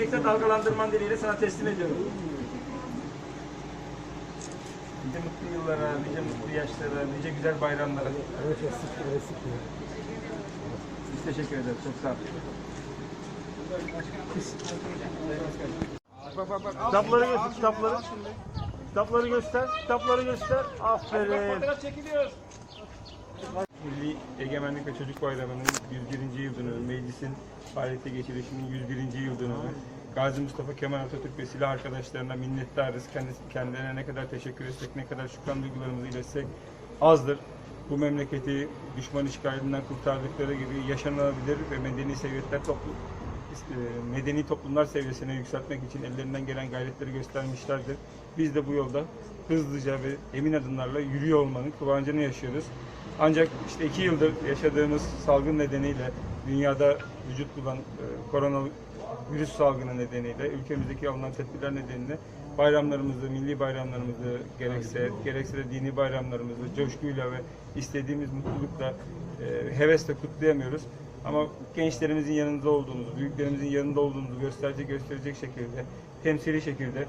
yüksekte dalgalandırman dileğiyle sana teslim ediyorum. Nice mutlu yıllara, nice mutlu yaşlara, nice güzel bayramlara. Evet, eski, eski. Biz teşekkür ederiz. Çok sağ olun. Bak bak bak. Kitapları göster, kitapları. Kitapları göster, kitapları göster. Aferin. Fotoğraf çekiliyoruz. Milli Egemenlik ve Çocuk Bayramı'nın 101. yıl meclisin faaliyete geçirişinin 101. yıl dönümü. Gazi Mustafa Kemal Atatürk ve silah arkadaşlarına minnettarız. Kendisi, kendilerine ne kadar teşekkür etsek, ne kadar şükran duygularımızı iletsek azdır. Bu memleketi düşman işgalinden kurtardıkları gibi yaşanabilir ve medeni seviyetler toplu, e, medeni toplumlar seviyesine yükseltmek için ellerinden gelen gayretleri göstermişlerdir. Biz de bu yolda hızlıca ve emin adımlarla yürüyor olmanın kıvancını yaşıyoruz. Ancak işte iki yıldır yaşadığımız salgın nedeniyle dünyada vücut bulan e, korona virüs salgını nedeniyle ülkemizdeki alınan tedbirler nedeniyle bayramlarımızı, milli bayramlarımızı gerekse gerekse de dini bayramlarımızı coşkuyla ve istediğimiz mutlulukla, e, hevesle kutlayamıyoruz. Ama gençlerimizin yanında olduğumuzu, büyüklerimizin yanında olduğumuzu gösterecek gösterecek şekilde, temsili şekilde